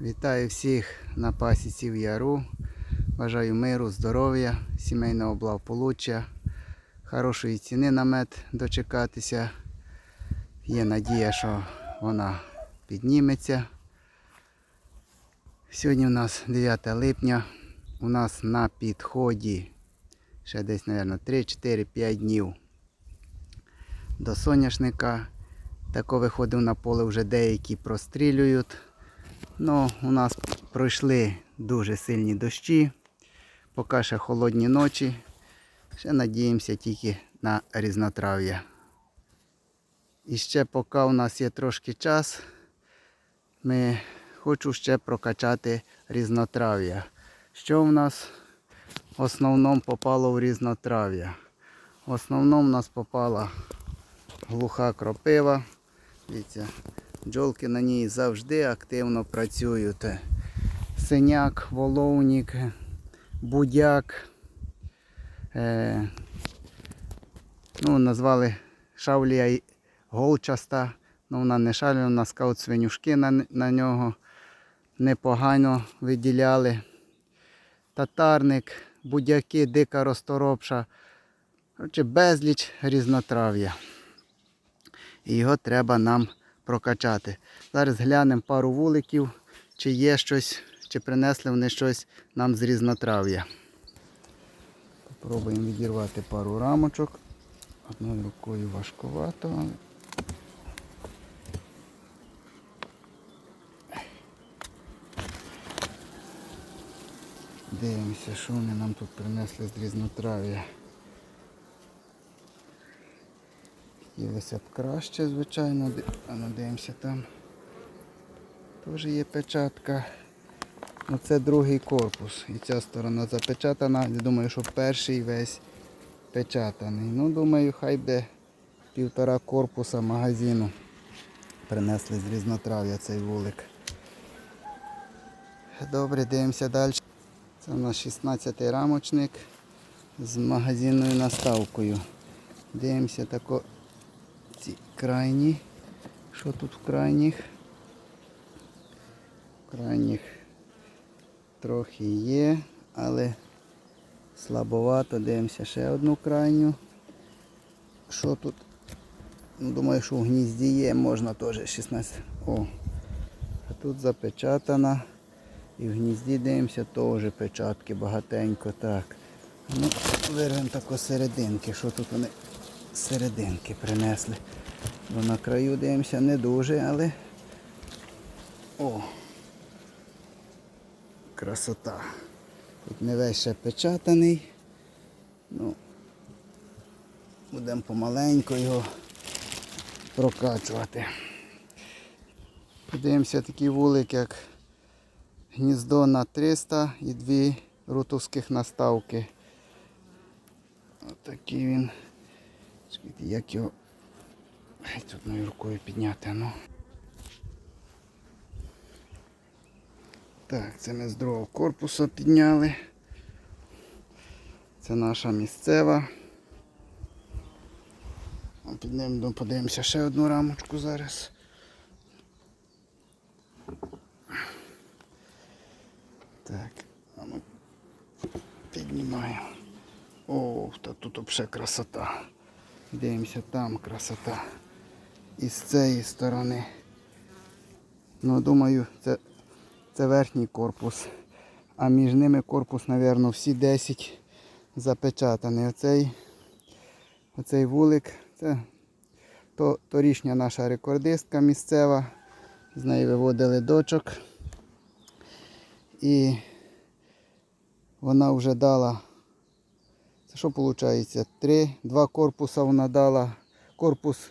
Вітаю всіх на пасіці в Яру. Бажаю миру, здоров'я, сімейного благополуччя, хорошої ціни на мед дочекатися. Є надія, що вона підніметься. Сьогодні у нас 9 липня. У нас на підході ще десь, мабуть, 3-4-5 днів до соняшника. Тако виходив на поле вже деякі прострілюють. Ну, у нас пройшли дуже сильні дощі, поки ще холодні ночі. Ще надіємося тільки на різнотрав'я. І ще поки у нас є трошки час, ми хочу ще прокачати різнотрав'я. Що в нас в основному попало в різнотрав'я? В основному в нас попала глуха кропива. Дивіться, бджолки на ній завжди активно працюють. Синяк, воловник, будяк. Е, ну, назвали шавлія голчаста. Ну, вона не шавлія, вона скаут свинюшки на, на нього. Непогано виділяли. Татарник, будяки, дика розторопша. Коротше, безліч різнотрав'я. І його треба нам прокачати. Зараз глянемо пару вуликів, чи є щось, чи принесли вони щось нам з різнотрав'я. Попробуємо відірвати пару рамочок. Одною рукою важкувато. Дивимося, що вони нам тут принесли з різнотрав'я. Хотілося б краще, звичайно. Ди- А ну там. Теж є печатка. Ну, це другий корпус. І ця сторона запечатана. Я думаю, що перший весь печатаний. Ну, думаю, хай буде півтора корпуса магазину. Принесли з різнотрав'я цей вулик. Добре, дивимося далі. Це у нас 16-й рамочник з магазинною наставкою. Дивимося тако ці крайні. Що тут в крайніх? В крайніх трохи є, але слабовато. Дивимося ще одну крайню. Що тут? Ну, думаю, що в гнізді є, можна теж 16. О, а тут запечатана. І в гнізді дивимося, теж печатки багатенько. Так. Ну, вирвемо тако серединки. Що тут вони серединки принесли? Бо на краю дивимося не дуже, але... О! Красота. Тут не весь ще печатаний. Ну, будемо помаленьку його прокачувати. Подивимося такий вулик, як гніздо на 300 і дві рутовських наставки. Отакий він. Чекайте, Як його Геть одною рукою підняти, ну. Так, це ми з другого корпусу підняли. Це наша місцева. Піднемо, подивимося ще одну рамочку зараз. Так, а ми піднімаємо. О, та тут взагалі красота. Дивимося, там красота. І з цієї сторони. Ну, думаю, це, це верхній корпус. А між ними корпус, мабуть, всі 10 запечатаний. Оцей, оцей вулик, це то, торішня наша рекордистка місцева. З неї виводили дочок. І вона вже дала що виходить? Три, два корпуса вона дала. Корпус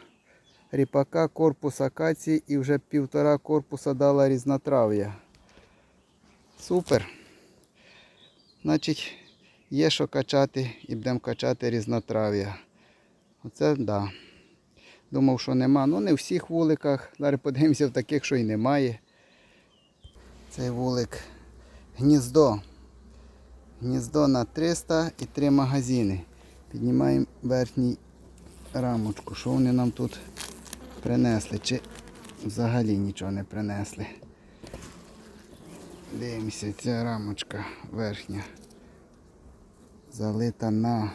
ріпака, корпус акації і вже півтора корпуса дала різнотрав'я. Супер. Значить, є що качати і будемо качати різнотрав'я. Оце да. Думав, що нема. Ну не в всіх вуликах. Зараз подивимося в таких, що й немає. Цей вулик гніздо. Гніздо на 300 і 3 магазини. Піднімаємо верхній рамочку. Що вони нам тут принесли? Чи взагалі нічого не принесли? Дивимося, ця рамочка верхня залита на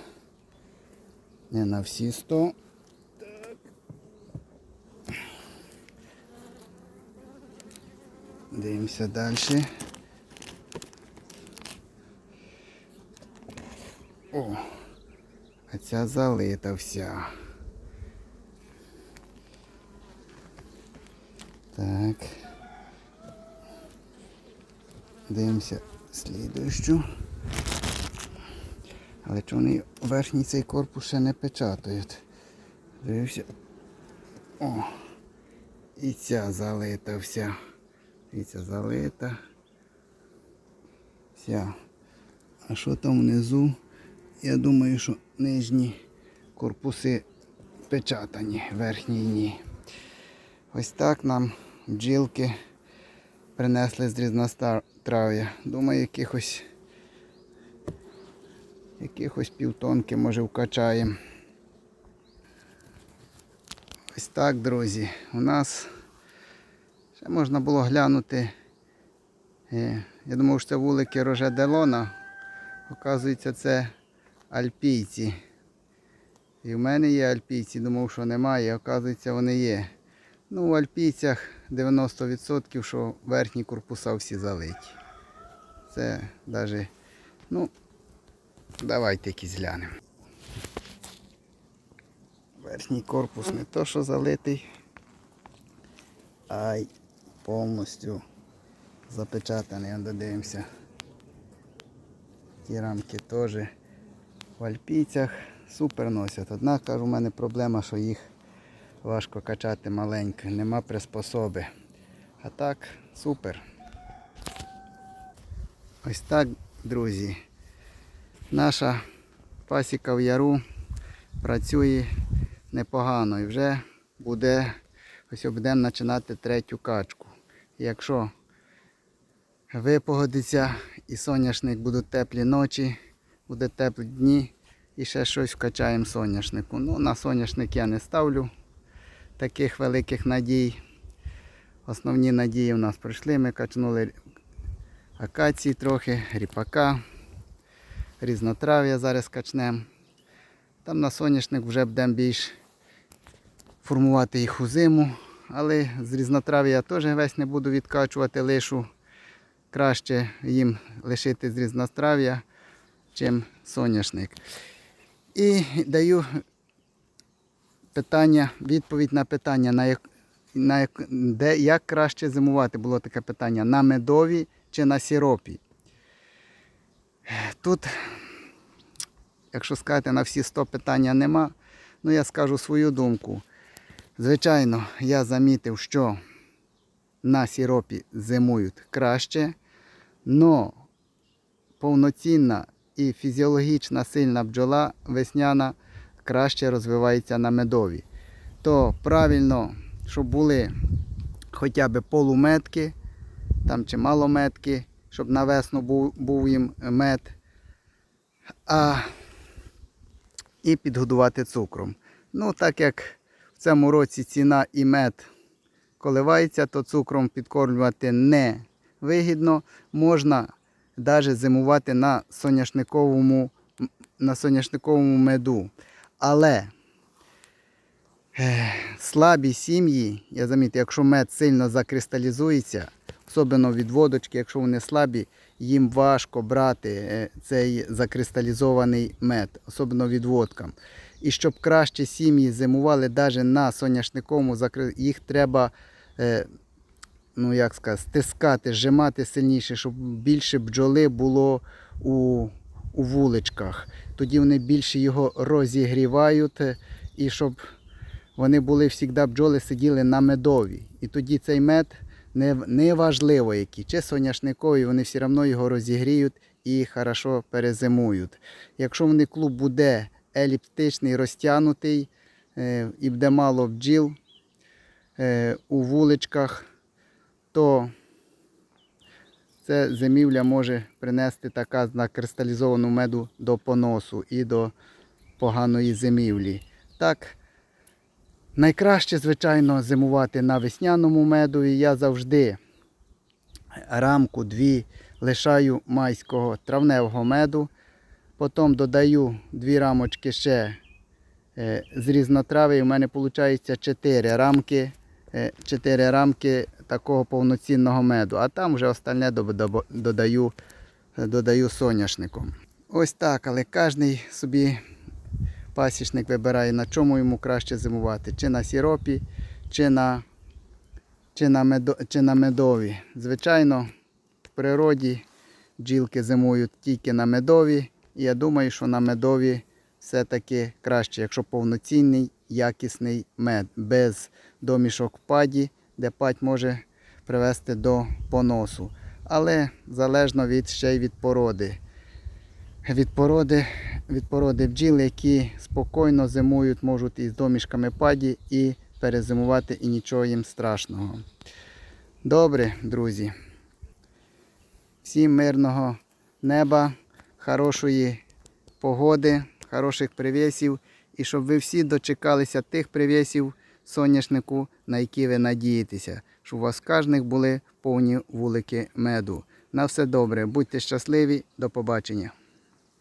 не на всі 100. Так. Дивимося далі. О, а ця залита вся. Так. Дивимося слідуючу. Але чи вони верхній цей корпус ще не печатають. Дивився. О! І ця залита вся. І ця залита. Вся. А що там внизу? Я думаю, що нижні корпуси печатані, верхні ні. Ось так нам бджілки принесли з різнострав'я. Думаю, якихось якихось півтонки, може, вкачаємо. Ось так, друзі. У нас ще можна було глянути. е, Я думав, що це вулики Роже Делона. Оказується, це альпійці. І в мене є альпійці, думав, що немає, оказується, вони є. Ну, в альпійцях 90%, що верхні корпуса всі залиті. Це навіть, ну, давайте якісь глянемо. Верхній корпус не то, що залитий, а й повністю запечатаний. Додивимося. Ті рамки теж в альпійцях супер носять. Однак, у мене проблема, що їх важко качати маленько, нема приспособи. А так, супер. Ось так, друзі. Наша пасіка в яру працює непогано і вже буде, ось будемо починати третю качку. Якщо випогодиться і соняшник будуть теплі ночі, буде теплі дні і ще щось вкачаємо соняшнику. Ну, на соняшник я не ставлю таких великих надій. Основні надії в нас пройшли. Ми качнули акації трохи, ріпака, різнотрав'я зараз качнемо. Там на соняшник вже будемо більш формувати їх у зиму. Але з різнотрав'я я теж весь не буду відкачувати, лишу краще їм лишити з різнотрав'я, чим соняшник. І даю питання, відповідь на питання, на як, на як, де, як краще зимувати, було таке питання, на медові чи на сіропі. Тут, якщо сказати, на всі 100 питання нема, ну я скажу свою думку. Звичайно, я замітив, що на сіропі зимують краще, але повноцінна і фізіологічна сильна бджола весняна краще розвивається на медові. То правильно, щоб були хоча б полуметки, там чи малометки, щоб на весну був, був їм мед. А і підгодувати цукром. Ну, так як в цьому році ціна і мед коливається, то цукром підкормлювати не вигідно. Можна навіть зимувати на соняшниковому, на соняшниковому меду. Але слабі сім'ї, я замітив, якщо мед сильно закристалізується, особливо від водочки, якщо вони слабі, їм важко брати е, цей закристалізований мед, особливо від водкам. І щоб краще сім'ї зимували навіть на соняшниковому, їх треба е, ну як сказати, стискати, зжимати сильніше, щоб більше бджоли було у, у вуличках. Тоді вони більше його розігрівають, е, і щоб вони були завжди бджоли сиділи на медові. І тоді цей мед не, не важливо який, чи соняшниковий, вони все одно його розігріють і хорошо перезимують. Якщо вони клуб буде еліптичний, розтягнутий е, і буде мало бджіл е, у вуличках, то це зимівля може принести така на кристалізовану меду до поносу і до поганої зимівлі. Так, найкраще, звичайно, зимувати на весняному меду. І я завжди рамку дві лишаю майського травневого меду. Потім додаю дві рамочки ще е, з різнотрави. І в мене виходить 4 рамки, 4 рамки такого повноцінного меду. А там вже остальне додаю, додаю соняшником. Ось так, але кожен собі пасічник вибирає, на чому йому краще зимувати, чи на сіропі, чи на, чи на, медо, чи на медові. Звичайно, в природі бджілки зимують тільки на медові. І я думаю, що на медові все-таки краще, якщо повноцінний, якісний мед, без домішок в паді, де падь може привести до поносу. Але залежно від ще й від породи. Від породи, від породи бджіл, які спокійно зимують, можуть із домішками паді і перезимувати, і нічого їм страшного. Добре, друзі. Всім мирного неба, хорошої погоди, хороших привісів. І щоб ви всі дочекалися тих привісів соняшнику, на які ви надієтеся, щоб у вас кожних були повні вулики меду. На все добре, будьте щасливі, до побачення.